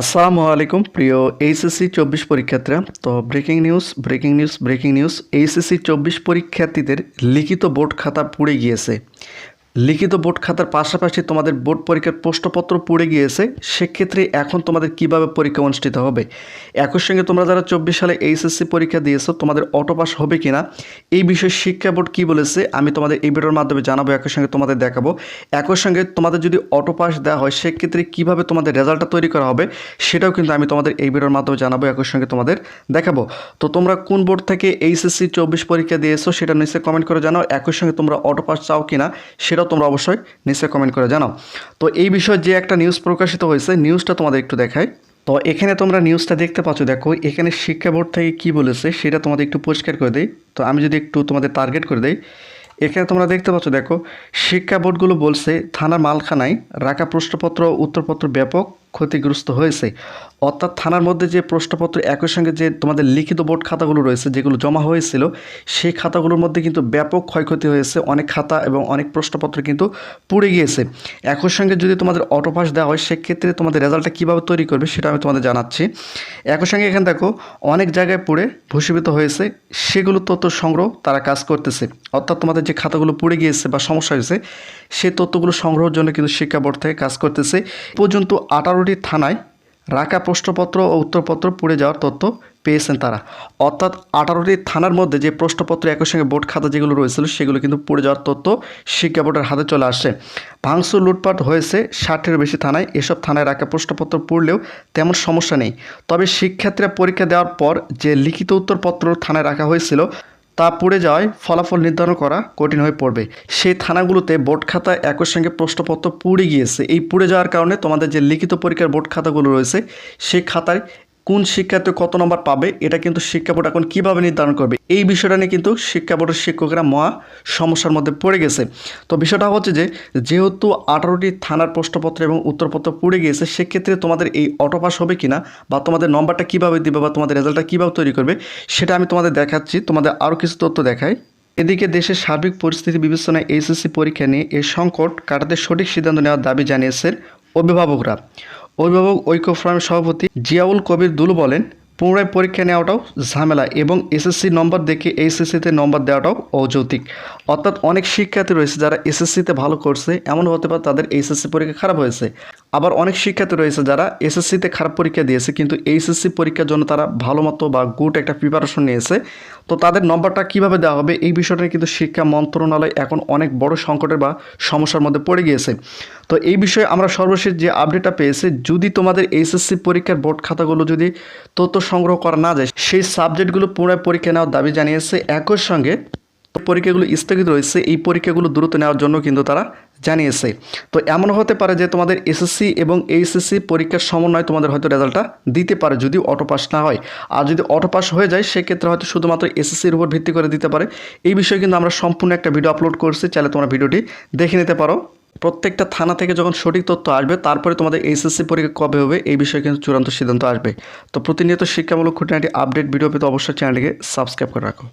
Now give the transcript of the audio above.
আসসালামু আলাইকুম, প্রিয় এইচএসসি চব্বিশ পরীক্ষার্থীরা। তো breaking news breaking news breaking news HSC চব্বিশ পরীক্ষার্থীদের লিখিত বোর্ড খাতা পুড়ে গিয়েছে। লিখিত বোর্ড খাতার পাশাপাশি তোমাদের বোর্ড পরীক্ষার প্রশ্নপত্র পড়ে গিয়েছে, সেক্ষেত্রে এখন তোমাদের কীভাবে পরীক্ষা অনুষ্ঠিত হবে? একই সঙ্গে তোমরা যারা চব্বিশ সালে এইচএসসি পরীক্ষা দিয়েছ, তোমাদের অটো পাস হবে কিনা, এই বিষয়ে শিক্ষা বোর্ড কী বলেছে, আমি তোমাদের এই ভিডিওর মাধ্যমে জানাব, একই সঙ্গে তোমাদের দেখাবো। একই সঙ্গে তোমাদের যদি অটো পাস দেওয়া হয়, সেক্ষেত্রে কীভাবে তোমাদের রেজাল্টটা তৈরি করা হবে, সেটাও কিন্তু আমি তোমাদের এই ভিডিওর মাধ্যমে জানাব, একই সঙ্গে তোমাদের দেখাবো। তো তোমরা কোন বোর্ড থেকে এইচএসসি চব্বিশ পরীক্ষা দিয়েছ, সেটা নিশ্চয়ই কমেন্ট করে জানাও, একই সঙ্গে তোমরা অটো পাস চাও কি না সেটাও তোমরা অবশ্যই নিচে কমেন্ট করে জানাও। তো এই বিষয়ে যে একটা নিউজ প্রকাশিত হয়েছে নিউজটা তোমাদের একটু দেখাই। তো এখানে তোমরা নিউজটা দেখতে পাচ্ছ, দেখো, এখানে শিক্ষা বোর্ড থেকে কি বলেছে সেটা তোমাদের একটু পরিষ্কার করে দেই। তো আমি যদি একটু তোমাদের টার্গেট করে দেই, এখানে তোমরা দেখতে পাচ্ছ, দেখো, শিক্ষা বোর্ডগুলো বলছে, থানার মালখানায় রাখা প্রশ্নপত্র, উত্তরপত্র ব্যাপক ক্ষতিগ্রস্ত হয়েছে। অর্থাৎ থানার মধ্যে যে প্রশ্নপত্র একই সঙ্গে যে তোমাদের লিখিত বোর্ড খাতাগুলো রয়েছে, যেগুলো জমা হয়েছিল, সেই খাতাগুলোর মধ্যে কিন্তু ব্যাপক ক্ষয়ক্ষতি হয়েছে। অনেক খাতা এবং অনেক প্রশ্নপত্র কিন্তু পুড়ে গিয়েছে। একই সঙ্গে যদি তোমাদের অটোপাস দেওয়া হয়, সেক্ষেত্রে তোমাদের রেজাল্টটা কীভাবে তৈরি করবে সেটা আমি তোমাদের জানাচ্ছি। একই সঙ্গে এখানে দেখো, অনেক জায়গায় পুড়ে ভূষীভূত হয়েছে, সেগুলো তথ্য সংগ্রহ তারা কাজ করতেছে। অর্থাৎ তোমাদের যে খাতাগুলো পুড়ে গিয়েছে বা সমস্যা হয়েছে, সেই তথ্যগুলো সংগ্রহের জন্য কিন্তু শিক্ষা বোর্ড থেকে কাজ করতেছে। পর্যন্ত পর্যন্ত আঠারোটি থানায় রাখা প্রশ্নপত্র ও উত্তরপত্র পুড়ে যাওয়ার তথ্য পেয়েছেন তারা। অর্থাৎ আঠারোটি থানার মধ্যে যে প্রশ্নপত্র একই সঙ্গে বোর্ড খাতা যেগুলো রয়েছিল, সেগুলো কিন্তু পুড়ে যাওয়ার তথ্য শিক্ষা বোর্ডের হাতে চলে আসছে। ভাঙচুর, লুটপাট হয়েছে ষাটের বেশি থানায়। এসব থানায় রাখা প্রশ্নপত্র পড়লেও তেমন সমস্যা নেই। তবে শিক্ষার্থীরা পরীক্ষা দেওয়ার পর যে লিখিত উত্তরপত্র থানায় রাখা হয়েছিল তা পড়ে যাওয়ায় ফলাফল নির্ধারণ করা কঠিন হয়ে পড়বে। সেই থানাগুলোতে বোর্ড খাতা একই সঙ্গে প্রশ্নপত্র পুড়ে গিয়েছে। এই পুড়ে যাওয়ার কারণে তোমাদের যে লিখিত পরীক্ষার বোর্ড খাতাগুলো রয়েছে, সেই খাতায় কোন শিক্ষার্থী কত নম্বর পাবে, এটা কিন্তু শিক্ষা বোর্ড এখন কীভাবে নির্ধারণ করবে, এই বিষয়টা নিয়ে কিন্তু শিক্ষা বোর্ডের শিক্ষকেরা মহা সমস্যার মধ্যে পড়ে গেছে। তো বিষয়টা হচ্ছে যে, যেহেতু আঠারোটি থানার প্রশ্নপত্র এবং উত্তরপত্র পড়ে গিয়েছে, সেক্ষেত্রে তোমাদের এই অটো পাস হবে কিনা বা তোমাদের নম্বরটা কীভাবে দিবে বা তোমাদের রেজাল্টটা কীভাবে তৈরি করবে, সেটা আমি তোমাদের দেখাচ্ছি, তোমাদের আরও কিছু তথ্য দেখাই। এদিকে দেশের সার্বিক পরিস্থিতি বিবেচনায় এইচএসসি পরীক্ষা নিয়ে এই সংকট কাটাতে সঠিক সিদ্ধান্ত নেওয়ার দাবি জানিয়েছেন অভিভাবকরা। অভিভাবক ঐক্য ফোরামের সভাপতি জিয়াউল কবির দুল বলেন, পুনরায় পরীক্ষা নেওয়াটাও ঝামেলা এবং এসএসসি নম্বর দেখে এইচএসসিতে নম্বর দেওয়াটাও অযৌতিক অর্থাৎ অনেক শিক্ষার্থী রয়েছে যারা এসএসসিতে ভালো করছে এমন হতে পারে তাদের এইচএসসি পরীক্ষা খারাপ হয়েছে। আবার অনেক শিক্ষার্থী রয়েছে যারা এসএসসিতে খারাপ পরীক্ষা দিয়েছে, কিন্তু এইচএসসি পরীক্ষার জন্য তারা ভালো মতো বা গুড একটা প্রিপারেশন নিয়েছে। তো তাদের নম্বরটা কীভাবে দেওয়া হবে এই বিষয়টা কিন্তু শিক্ষা মন্ত্রণালয় এখন অনেক বড় সংকটের বা সমস্যার মধ্যে পড়ে গিয়েছে। তো এই বিষয়ে আমরা সর্বশেষ যে আপডেটটা পেয়েছি, যদি তোমাদের এইচএসসি পরীক্ষার বোর্ড খাতাগুলো যদি তথ্য সংগ্রহ করা না যায়, সেই সাবজেক্টগুলো পুনরায় পরীক্ষা নেওয়ার দাবি জানিয়েছে। একই সঙ্গে পরীক্ষাগুলো স্থগিত রয়েছে, এই পরীক্ষাগুলো দ্রুত নেওয়ার জন্য কিন্তু তারা জানিয়েছে। তো এমন হতে পারে যে তোমাদের এসএসসি এবং এইচএসসি পরীক্ষার সমন্বয় তোমাদের হয়তো রেজাল্টটা দিতে পারে যদি অটো পাস না হয়। আর যদি অটো পাস হয়ে যায়, সেক্ষেত্রে হয়তো শুধুমাত্র এসএসসির উপর ভিত্তি করে দিতে পারে। এই বিষয়ে কিন্তু আমরা সম্পূর্ণ একটা ভিডিও আপলোড করছি, চাইলে তোমরা ভিডিওটি দেখে নিতে পারো। প্রত্যেকটা থানা থেকে যখন সঠিক তথ্য আসবে, তারপরে তোমাদের এইচএসসি পরীক্ষা কবে হবে, এই বিষয়ে কিন্তু চূড়ান্ত সিদ্ধান্ত আসবে। তো প্রতিনিয়ত শিক্ষামূলক খুঁটিনাটি আপডেট ভিডিও পেতে অবশ্যই চ্যানেলটিকে সাবস্ক্রাইব করে রাখো।